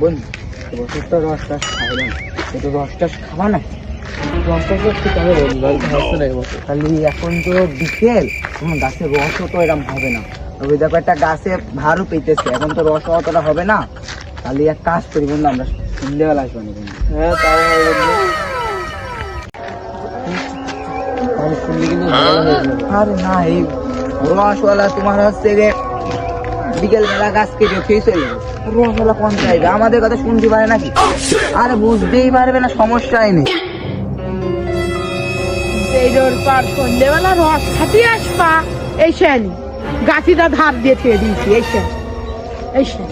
বন্ধু বছর তো রস টস খাই না। একটু রস টস খাবা না রস টস ঠিক হবে বন্ধু খালি এখন তো বিকেল এখন গাছের রসও তো এরকম হবে না। তবে দেখো একটা গাছে ভারও পেতেছে এখন তো রস অতটা হবে না। খালি এক কাজ করি বন্ধু আমরা সন্ধ্যেবেলা আসব না বন্ধু। হ্যাঁ তাও। আরে না এই রসওয়ালা তোমার হচ্ছে যে বিকেল বেলা গাছ কেটে খেয়ে চলে যাবে কোন চাইবে আমাদের কথা শুনতে পারে নাকি? আরে বুঝতেই পারবে না সমস্যাই নেই। এইডোর পার সন্ধ্যেবেলা রস আসবা এই সেন গাছিটা ধার দিয়ে থুয়ে দিয়েছি এই সেন এই সেন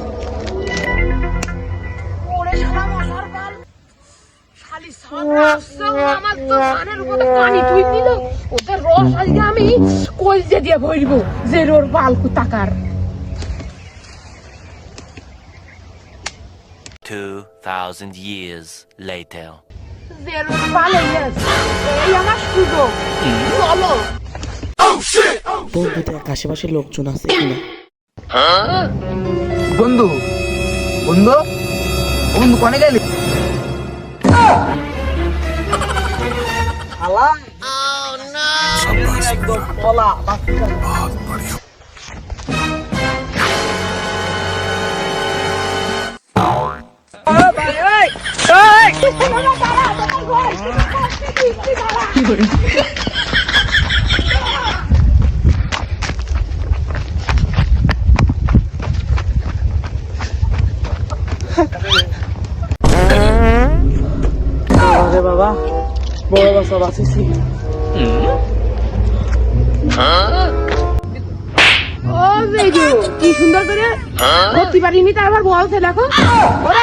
ওরে শালা মশার বাল। শালি সামনে আসছে, ও আমার তো কানের উপরে পানি তুই দিল। ওদের রস আজকে আমি কলজে দিয়ে ভরবো যে রোর বাল কুতাকার 2,000 years later. সুযোগ চলো বন্ধু দেখ আশেপাশে লোকজন আছে কিনা বন্ধু। বন্ধু? বন্ধু কনে গেলি? একদম পলা বাচ্চা আরে বাবা বড় বাসা বাঁচিছি কি সুন্দর করে ধরতে পারিনি তারপর বলছে দেখো। ওরা